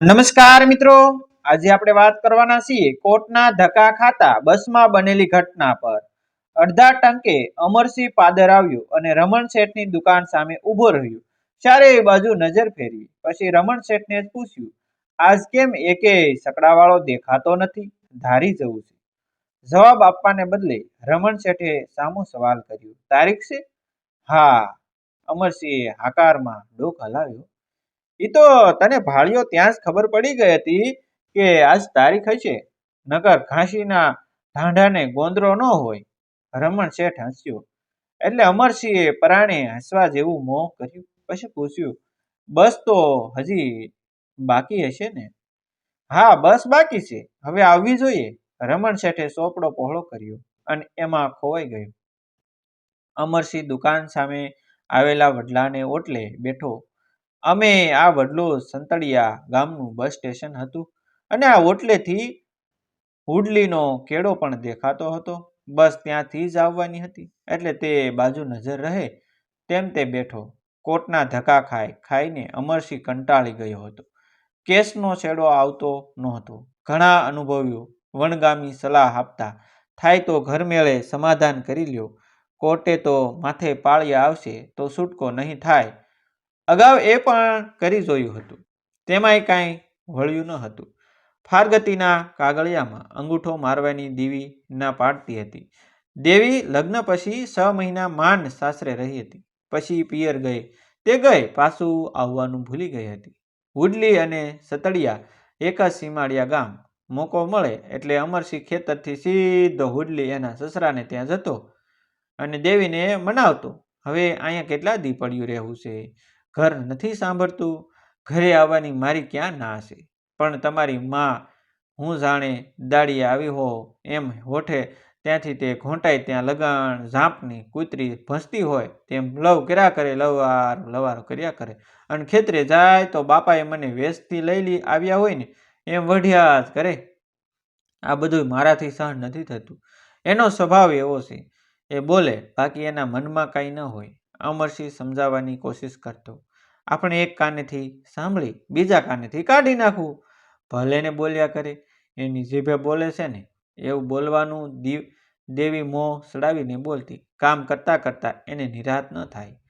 નમસ્કાર મિત્રો. આજે આપણે વાત કરવાના છીએ કોર્ટના ધક્કા ખાતા બસમાં બનેલી ઘટના પર. અડધા ટંકે અમરસિંહ પાદર આવ્યો અને રમણ શેઠની દુકાન સામે ઊભો રહ્યો. ચારેય બાજુ નજર ફેરવી. પછી રમણ શેઠને જ પૂછ્યું, આજ કેમ એકે સકડાવાળો દેખાતો નથી? ધારી જવું છે. જવાબ આપવાને બદલે રમણ શેઠે સામો સવાલ કર્યો, તારીખ છે? હા. અમરસિંહે હાકારમાં ડોક હલાવ્યો. એ તો તને ભાળ્યો ત્યાં જ ખબર પડી ગઈ હતી કે આજ તારીખ હશે. નગર ઘાસીના ઢાંઢાને ગોંદરો ન હોય. રમણ શેઠ હસ્યો. એટલે અમરસિંહે પરાણે હસવા જેવું મોં કર્યું. પછી પૂછ્યું, બસ તો હજી બાકી હશે ને? હા, બસ બાકી છે. હવે આવવી જોઈએ. રમણ શેઠે સોપડો પહોળો કર્યો અને એમાં ખોવાઈ ગયો. અમરસિંહ દુકાન સામે આવેલા વડલાને ઓટલે બેઠો અમે આ વડલો સંતળિયા ગામનું બસ સ્ટેશન હતું અને આ ઓટલેથી હુડલીનો કેળો પણ દેખાતો હતો. બસ ત્યાંથી જ આવવાની હતી. એટલે તે બાજુ નજર રહે તેમ તે બેઠો. કોટના ધક્કા ખાય ખાઈને અમરસિંહ કંટાળી ગયો હતો. કેસનો છેડો આવતો નહોતો. ઘણા અનુભવ્યો. વણગામી સલાહ આપતા, થાય તો ઘરમેળે સમાધાન કરી લ્યો. કોર્ટે તો માથે પાળિયા આવશે તો છૂટકો નહીં થાય. અગાઉ એ પણ કરી જોયું હતું. તેમાંય કાંઈ વળ્યું ન હતું. ફારગતીના કાગળિયામાં અંગૂઠો મારવાની દેવી ના પાડતી હતી. દેવી લગ્ન પછી છ મહિના માંડ સાસરે રહી હતી. પછી પિયર ગઈ. તે ગઈ પાછું આવવાનું ભૂલી ગઈ હતી. હુડલી અને સતડિયા એક જ સીમાડિયા ગામ. મોકો મળે એટલે અમરસિંહ ખેતરથી સીધો હુડલી એના સસરાને ત્યાં જતો અને દેવીને મનાવતો, હવે અહીંયા કેટલા દી પડ્યું રહેવું છે? ઘર નથી સાંભળતું, ઘરે આવવાની મારી ક્યાં ના હશે પણ તમારી માં હું જાણે દાડીએ આવી હો, એમ હોઠે ત્યાંથી તે ઘોંટાય ત્યાં લગાણ ઝાંપની કૂતરી ભસતી હોય, તેમ લવ કર્યા કરે, લવાર, લવારો કર્યા કરે. અને ખેતરે જાય તો બાપાએ મને વેસથી લઈ લઈ આવ્યા હોય ને, એમ વઢિયા જ કરે. આ બધું મારાથી સહન નથી થતું. એનો સ્વભાવ એવો છે. એ બોલે, બાકી એના મનમાં કાંઈ ન હોય. અમરસિંહ સમજાવવાની કોશિશ કરતો. આપણે એક કાનેથી સાંભળી, બીજા કાનેથી કાઢી નાખવું ભલે ને બોલ્યા કરે, એની જીભે બોલે છે ને, એવું બોલવાનું દીવ, દેવી મોં સડાવીને બોલતી. કામ કરતાં કરતાં એને નિરાત ન થાય.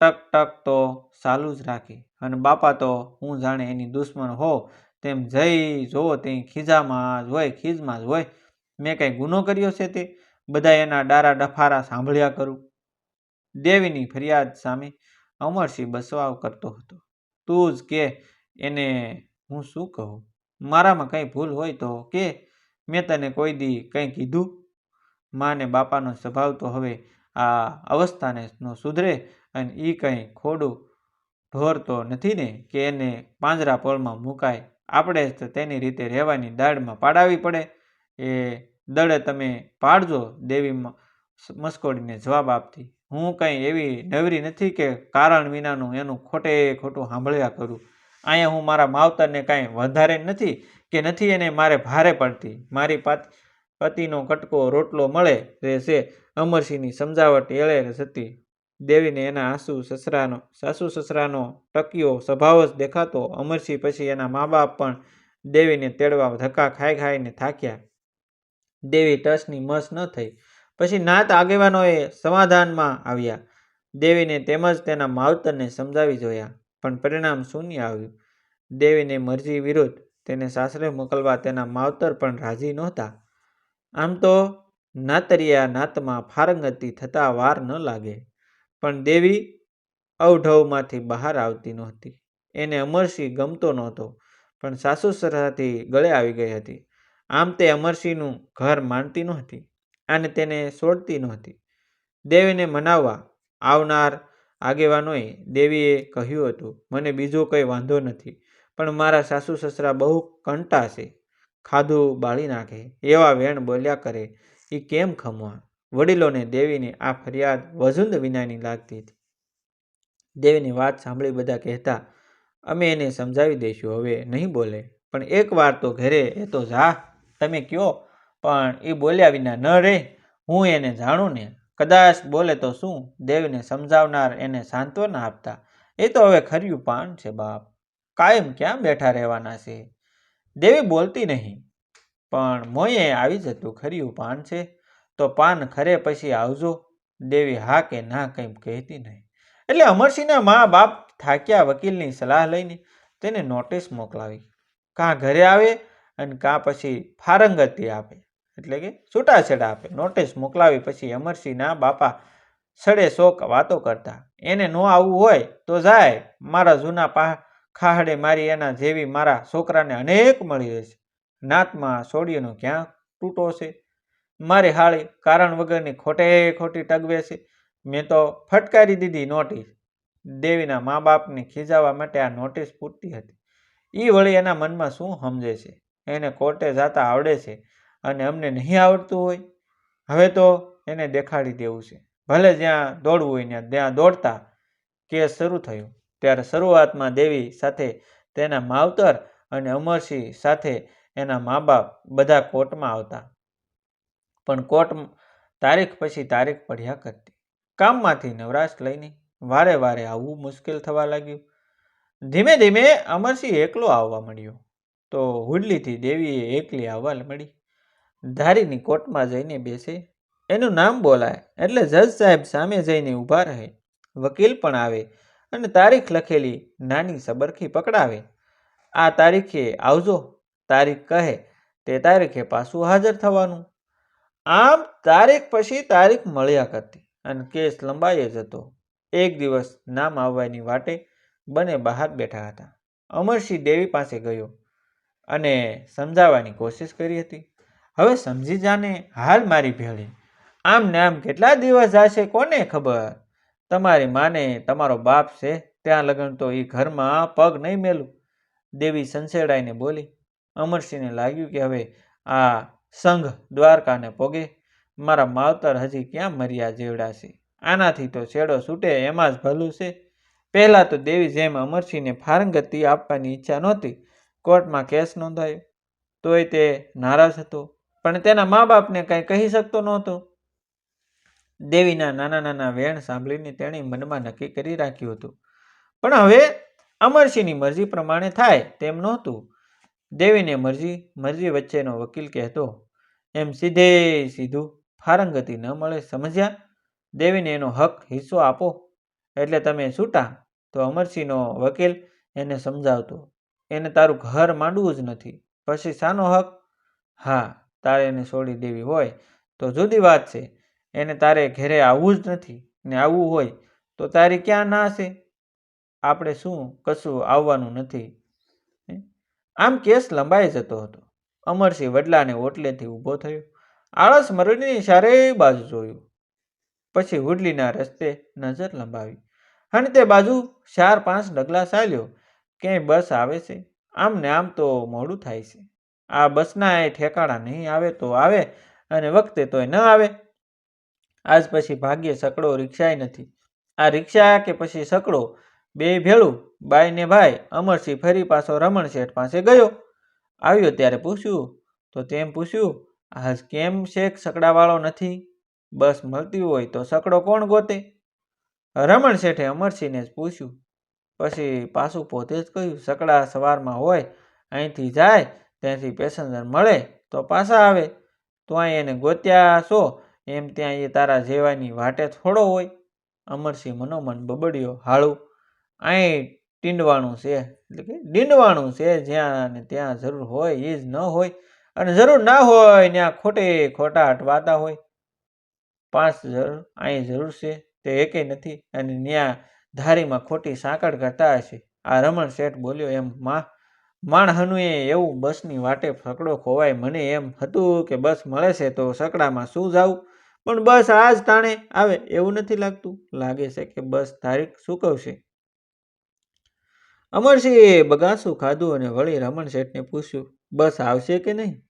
ટક ટક તો ચાલુ જ રાખે. અને બાપા તો, હું જાણે એની દુશ્મન હો, તેમ જઈ જોવો તે ખીજામાં જ હોય, ખીજમાં જ હોય. મેં કંઈ ગુનો કર્યો છે તે? બધા એના ડારા ડફારા સાંભળ્યા કરું. દેવીની ફરિયાદ સામે અમરસિંહ બસવાવ કરતો હતો. તું જ કે એને હું શું કહું? મારામાં કંઈ ભૂલ હોય તો કે મેં તને કોઈ દી કંઈ કીધું? માને બાપાનો સ્વભાવ તો હવે આ અવસ્થાને સુધરે અને એ કંઈ ખોડું ઢોર તો નથી ને કે એને પાંજરા પોળમાં મુકાય? આપણે જ તેની રીતે રહેવાની દાળમાં પાડાવી પડે. એ દળે તમે પાડજો. દેવી મસ્કોડીને જવાબ આપતી. હું કંઈ એવી નવરી નથી કે કારણ વિનાનું એનું ખોટે ખોટું સાંભળ્યા કરું. અહીંયા હું મારા માવતરને કાંઈ વધારે નથી કે નથી એને મારે ભારે પડતી. મારી પાત, પતિનો કટકો રોટલો મળે રહેશે અમરસિંહની સમજાવટ એળે જતી. દેવીને એના આંસુ સસરાનો, સાસુ સસરાનો ટકીયો સ્વભાવ જ દેખાતો. અમરસિંહ પછી એના મા બાપ પણ દેવીને તેડવા ધક્કા ખાઈ ખાઈને થાક્યા. દેવી ટસની મસ ન થઈ. પછી નાત આગેવાનોએ સમાધાનમાં આવ્યા. દેવીને તેમજ તેના માવતરને સમજાવી જોયા, પણ પરિણામ શૂન્ય આવ્યું. દેવીને મરજી વિરુદ્ધ તેને સાસરે મોકલવા તેના માવતર પણ રાજી નહોતા. આમ તો નાતરિયા નાતમાં ફારંગતી થતાં વાર ન લાગે, પણ દેવી અવઢવમાંથી બહાર આવતી નહોતી. એને અમરસિંહ ગમતો નહોતો, પણ સાસુ સરાથી ગળે આવી ગઈ હતી. આમ તે અમરસિંહનું ઘર માનતી નહોતી. અને તેને છોડતી નહોતી. દેવીને મનાવવા આવનાર આગેવાનોએ દેવીએ કહ્યું હતું, મને બીજો કંઈ વાંધો નથી, પણ મારા સાસુ સસરા બહુ કંટા છે, ખાધું બાળી નાખે, એવા વેણ બોલ્યા કરે એ કેમ ખમવા વડીલોને દેવીને આ ફરિયાદ વજુંદ વિનાની લાગતી હતી. દેવીની વાત સાંભળી બધા કહેતા, અમે એને સમજાવી દઈશું, હવે નહીં બોલે, પણ એક વાર તો ઘરે એ તો જા, તમે કયો પણ એ બોલ્યા વિના ન રહે. હું એને જાણું ને કદાચ બોલે તો શું? દેવીને સમજાવનાર એને સાંત્વના આપતા. એ તો હવે ખર્યું પાન છે બાપ. કાયમ ક્યાં બેઠા રહેવાના છે? દેવી બોલતી નહીં, પણ મોયે આવી જતું ખર્યું પાન છે. તો પાન ખરે પછી આવજો. દેવી હા કે ના કંઈ કહેતી નહીં. એટલે અમરસિંહના મા બાપ થાક્યા વકીલની સલાહ લઈને તેને નોટિસ મોકલાવી. કાં ઘરે આવે અને કાં પછી ફારંગતી આપે. એટલે કે છૂટાછેડા આપે. નોટિસ મોકલાવી પછી અમરસિંહના બાપા સડે શોક વાતો કરતા. એને ન આવવું હોય તો જાય. મારા જૂના પા, ખાહડે મારી એના જેવી મારા છોકરાને અનેક મળી રહેશે. નાતમાં સોડિયોનો ક્યાં તૂટો છે? મારી હાળી કારણ વગરની ખોટે ખોટી ટગવે છે. મેં તો ફટકારી દીધી નોટિસ. દેવીના મા બાપને ખીજાવવા માટે આ નોટિસ પૂરતી હતી. એ વળી એના મનમાં શું સમજે છે? એને કોર્ટે જતા આવડે છે. અને અમને નહીં આવડતું હોય, હવે તો એને દેખાડી દેવું છે. ભલે જ્યાં દોડવું હોય ત્યાં ત્યાં દોડતા કેસ શરૂ થયો. ત્યારે શરૂઆતમાં દેવી સાથે તેના માવતર અને અમરસિંહ સાથે એના મા બાપ બધા કોર્ટમાં આવતા. પણ કોર્ટ તારીખ પછી તારીખ પડ્યા કરતી. કામમાંથી નવરાશ લઈને વારે વારે આવવું મુશ્કેલ થવા લાગ્યું. ધીમે ધીમે અમરસિંહ એકલો આવવા મળ્યો તો હુડલીથી દેવીએ એકલી આવવા મળી. ધારીની કોર્ટમાં જઈને બેસે. એનું નામ બોલાય એટલે જજ સાહેબ સામે જઈને ઊભા રહે. વકીલ પણ આવે અને તારીખ લખેલી નાની સબરખી પકડાવે. આ તારીખે આવજો. તારીખ કહે, તે તારીખે પાછું હાજર થવાનું. આમ તારીખ પછી તારીખ મળ્યા કરતી અને કેસ લંબાઈ જતો. એક દિવસ નામ આવવાની વાટે બંને બહાર બેઠા હતા. અમરસિંહ દેવી પાસે ગયો અને સમજાવવાની કોશિશ કરી હતી. હવે સમજી જાને હાલ મારી ભેળી. આમ ને આમ કેટલા દિવસ જશે કોને ખબર? તમારી માને તમારો બાપ છે, ત્યાં લગન તો એ ઘરમાં પગ નહીં મેલું. દેવી સંસેડાઈને બોલી, અમરસિંહને લાગ્યું કે હવે આ સંઘ દ્વારકાને પોગે. મારા માવતર હજી ક્યાં મર્યા જેવડાશે આનાથી તો છેડો છૂટે એમાં જ ભલું છે. પહેલાં તો દેવી જેમ અમરસિંહને ફારંગતી આપવાની ઈચ્છા નહોતી, કોર્ટમાં કેસ નોંધાયો. તોય તે નારાજ હતો. પણ તેના મા બાપને કંઈ કહી શકતો નહોતો. દેવીના નાના નાના વેણ સાંભળીને તેણે મનમાં નક્કી કરી રાખ્યું હતું. પણ હવે અમરસિંહની મરજી પ્રમાણે થાય તેમ નહોતું. દેવીને મરજી મરજી વચ્ચેનો વકીલ કહેતો, એમ સીધે સીધું ફારંગતી ન મળે સમજ્યા? દેવીને એનો હક, હિસ્સો આપો. એટલે તમે છૂટા, તો અમરસિંહનો વકીલ એને સમજાવતો, એને તારું ઘર માંડવું જ નથી. પછી શાનો હક? હા તારે એને છોડી દેવી હોય, તો જુદી વાત છે. એને તારે ઘેરે આવવું જ નથી ને આવવું હોય, તો તારી ક્યાં ના છે આપણે શું કશું આવવાનું નથી? આમ કેસ લંબાઈ જતો હતો. અમરસિંહ વડલાને ઓટલેથી ઊભો થયો. આળસ મરડીની ચારેય બાજુ જોયું. પછી હુડલીના રસ્તે નજર લંબાવી. અને તે બાજુ ચાર પાંચ ડગલા ચાલ્યો. ક્યાંય બસ આવે છે? આમ ને આમ તો મોડું થાય છે. આ બસના એ ઠેકાણા નહીં આવે તો આવે અને વખતે તોય ન આવે. આજ પછી ભાગ્યે સકડો રિક્ષાય નથી. આ રિક્ષા કે પછી સકડો? બે ભેળું, બાઈ ને ભાઈ, અમરસિંહ ફરી પાછો રમણ શેઠ પાસે ગયો. આવ્યો ત્યારે પૂછ્યું, તો તેમ પૂછ્યું, આજ કેમ શેખ સકડાવાળો નથી? બસ મળતી હોય તો સકડો કોણ ગોતે? રમણ શેઠે અમરસિંહને જ પૂછ્યું, પછી પાછું પોતે જ કહ્યું સકડા સવારમાં હોય, અહીંથી જાય ત્યાંથી પેસેન્જર મળે તો પાછા આવે. તો અહીં એને ગોત્યા છો એમ ત્યાં એ તારા જેવાની વાટે થોડો હોય. અમરસિંહ મનોમન બબડ્યો, હાળું. અહીં ટીંડવાણું છે. એટલે કે, ડીંડવાણું છે, જ્યાં અને ત્યાં જરૂર હોય એ જ ન હોય. અને જરૂર ના હોય, ત્યાં ખોટે ખોટા અટવાતા હોય. પાંચ જરૂર અહીં જરૂર છે. તે એકેય નથી. અને ત્યાં ધારીમાં ખોટી સાંકળ કરતા હશે આ રમણ શેઠ બોલ્યો, એમ, માં માણહનુએ એવું બસની વાટે ફકડો ખોવાય મને એમ હતું કે બસ મળે છે તો સકડામાં શું જાવું પણ બસ આજ તાણે આવે એવું નથી લાગતું. લાગે છે કે બસ તારીખ ચૂકવશે અમરસિંહે બગાસું ખાધું અને વળી રમણ શેઠને પૂછ્યું, બસ આવશે કે નહીં?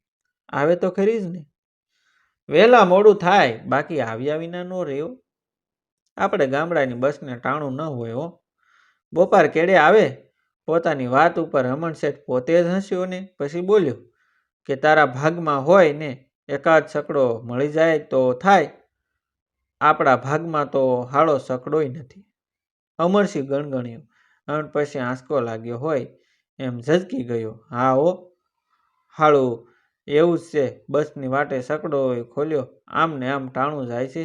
આવે તો ખરી જ ને. વહેલા મોડું થાય. બાકી આવ્યા વિના ન રહ્યો. આપણે ગામડાની બસને ટાણું ન હોય હો. બોપાર કેડે આવે? પોતાની વાત ઉપર રમણ શેઠ પોતે જ હસ્યો ને પછી બોલ્યો, કે તારા ભાગમાં હોય ને એકાદ સકડો મળી જાય તો થાય. આપણા ભાગમાં તો હાળો સકડોય નથી. અમરસિંહ ગણગણ્યો, અને પછી આંસકો લાગ્યો હોય, એમ ઝઝકી ગયો, હા ઓ હાળું એવું જ છે, બસની વાટે સકડો ખોલ્યો, આમ ને આમ ટાણું જાય છે.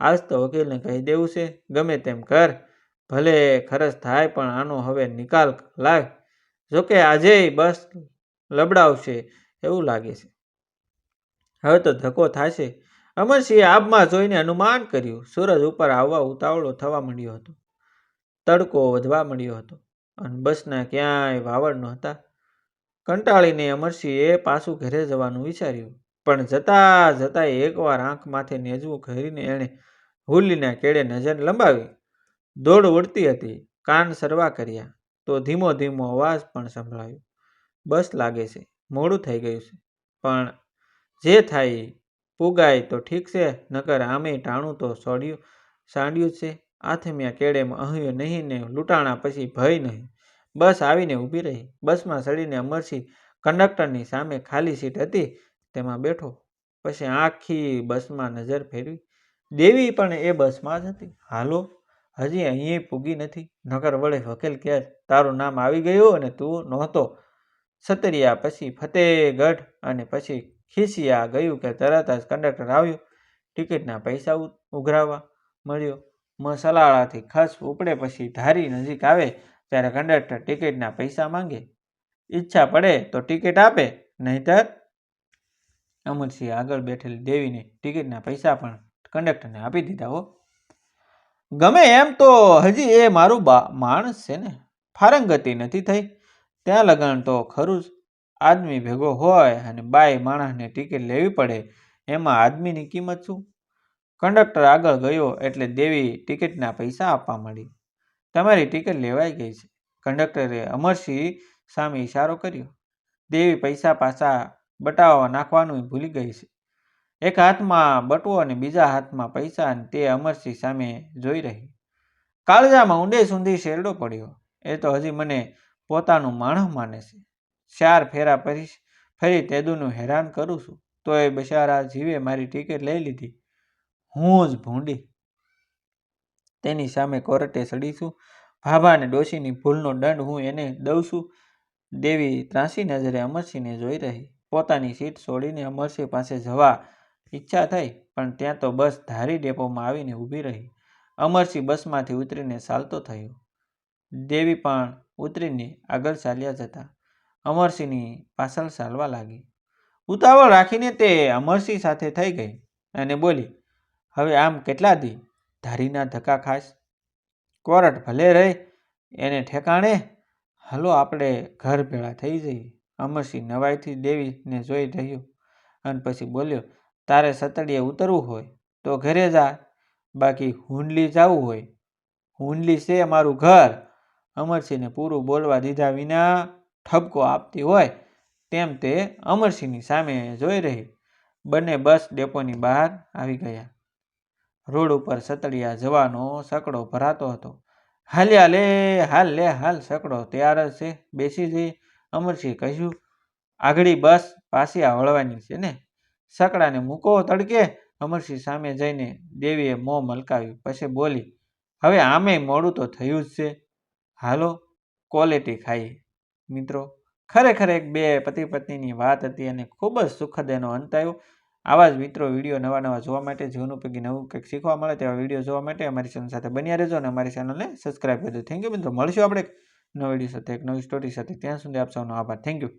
આજ તો વકીલને કહી દેવું છે, ગમે તેમ કર. ભલે ખરચ થાય પણ આનો હવે નિકાલ લાવ જોકે આજે બસ લબડાવશે એવું લાગે છે. હવે તો ધક્કો થશે. અમરસિંહે આબમાં જોઈને અનુમાન કર્યું. સૂરજ ઉપર આવવા ઉતાવળો થવા માંડ્યો હતો. તડકો વધવા માંડ્યો હતો. અને બસના ક્યાંય વાવડ નહોતા. કંટાળીને અમરસિંહે પાછું ઘરે જવાનું વિચાર્યું. પણ જતા જતા એકવાર આંખ માથે નેજવું ઘરીને એણે હુલીના કેળે નજર લંબાવી. દોડ ઉડતી હતી, કાન સરવા કર્યા, તો ધીમો ધીમો અવાજ પણ સંભળાયો. બસ લાગે છે, મોડું થઈ ગયું છે. પણ જે થાય પુગાય તો ઠીક છે, નકર આમે ટાણું તો સોડ્યું, સાંડ્યું છે. આથમ્યા કેડે અહીં નહીં ને લૂંટાણા પછી ભય નહીં. બસ આવીને ઊભી રહી, બસમાં સડીને અમરસિંહ કંડક્ટરની સામે ખાલી સીટ હતી, તેમાં બેઠો. પછી આખી બસમાં નજર ફેરવી. દેવી પણ એ બસમાં જ હતી. હાલો હજી અહીં પૂગી નથી. નગર વડે વકીલ કે તારું નામ આવી ગયું અને તું નહોતો. સતરિયા પછી ફતેહગઢ અને પછી ખીસિયા ગયું કે તરત જ કંડક્ટર આવ્યો. ટિકિટના પૈસા ઉઘરાવવા મળ્યો. મસલાળાથી ખસ ઉપડે પછી ધારી નજીક આવે ત્યારે કંડક્ટર ટિકિટના પૈસા માંગે. ઈચ્છા પડે તો ટિકિટ આપે, નહીતર? અમરસિંહ આગળ બેઠેલી દેવીને ટિકિટના પૈસા પણ કંડક્ટરને આપી દીધા હો. ગમે એમ તો હજી એ મારું બા, માણસ છે ને, ફારંગતી નથી થઈ. ત્યાં લગન તો ખરું જ. આદમી ભેગો હોય અને બાય માણસને ટિકિટ લેવી પડે, એમાં આદમીની કિંમત શું? કંડક્ટર આગળ ગયો એટલે દેવી ટિકિટના પૈસા આપવા મળી તમારી ટિકિટ લેવાઈ ગઈ છે. કંડક્ટરે અમરસિંહ સામે ઈશારો કર્યો. દેવી પૈસા પાછા બટાવવા નાખવાનું ભૂલી ગઈ છે. એક હાથમાં બટવો અને બીજા હાથમાં પૈસા અને તે અમરસિંહ સામે જોઈ રહી. કાળજામાં ઊંડે સુધી શેરડો પડ્યો. એ તો હજી મને પોતાનું માણસ માને છે. ચાર ફેરા ફરી ફરી તેદુનું હેરાન કરું છું. તો એ બિચારા જીવે મારી ટિકિટ લઈ લીધી. હું જ ભૂંડી. તેની સામે કોર્ટે ચડીશું ભાભા અને ડોશીની ભૂલનો દંડ હું એને દઉં છું. દેવી ત્રાસી નજરે અમરસિંહને જોઈ રહી. પોતાની સીટ છોડીને અમરસિંહ પાસે જવા ઈચ્છા થઈ, પણ ત્યાં તો બસ ધારી ડેપોમાં આવીને ઊભી રહી. અમરસિંહ બસમાંથી ઉતરીને ચાલતો થયો. દેવી પણ ઉતરીને આગળ ચાલ્યા જતા. અમરસિંહની પાછળ ચાલવા લાગી. ઉતાવળ રાખીને તે અમરસિંહ સાથે થઈ ગઈ અને બોલી, હવે આમ કેટલા દી? ધારીના ધક્કા ખાશ કોરટ ભલે રહે, એને ઠેકાણે. હલો આપણે ઘર ભેળા થઈ જઈએ. અમરસિંહ નવાઈથી દેવીને જોઈ રહ્યો અને પછી બોલ્યો તારે સતડીએ ઉતરવું હોય તો ઘરે જા, બાકી હુંડલી જવું હોય. હુંડલી છે મારું ઘર. અમરસિંહને પૂરું બોલવા દીધા વિના ઠપકો આપતી હોય તેમ તે અમરસિંહની સામે જોઈ રહી. બંને બસ ડેપોની બહાર આવી ગયા. રોડ ઉપર સતડિયા જવાનો સકડો ભરાતો હતો. હાલ્યા લે, હાલ લે, હાલ સકડો તૈયાર જ છે. બેસી જઈ અમરસિંહ કહ્યું, આગળી બસ પાછી વળવાની છે ને? સકડાને મૂકો તડકે. અમરસિંહ સામે જઈને દેવીએ મોં મલકાવ્યું પછી બોલી, હવે આમે મોડું તો થયું જ છે. હાલો ક્વોલિટી ખાઈએ. મિત્રો, ખરેખર એક બે પતિ પત્નીની વાત હતી અને ખૂબ જ સુખદ એનો અંત આવ્યો. આવા જ મિત્રો વીડિયો નવા નવા જોવા માટે જીવન ઉપયોગી નવું કંઈક શીખવા મળે તેવા વીડિયો જોવા માટે અમારી ચેનલ સાથે બન્યા રહેજો અને અમારી ચેનલને સબસ્ક્રાઈબ કરજો થેન્ક યુ મિત્રો. મળશું આપણે નવા વીડિયો સાથે, એક નવી સ્ટોરી સાથે. ત્યાં સુધી આપ સૌનો આભાર. Thank you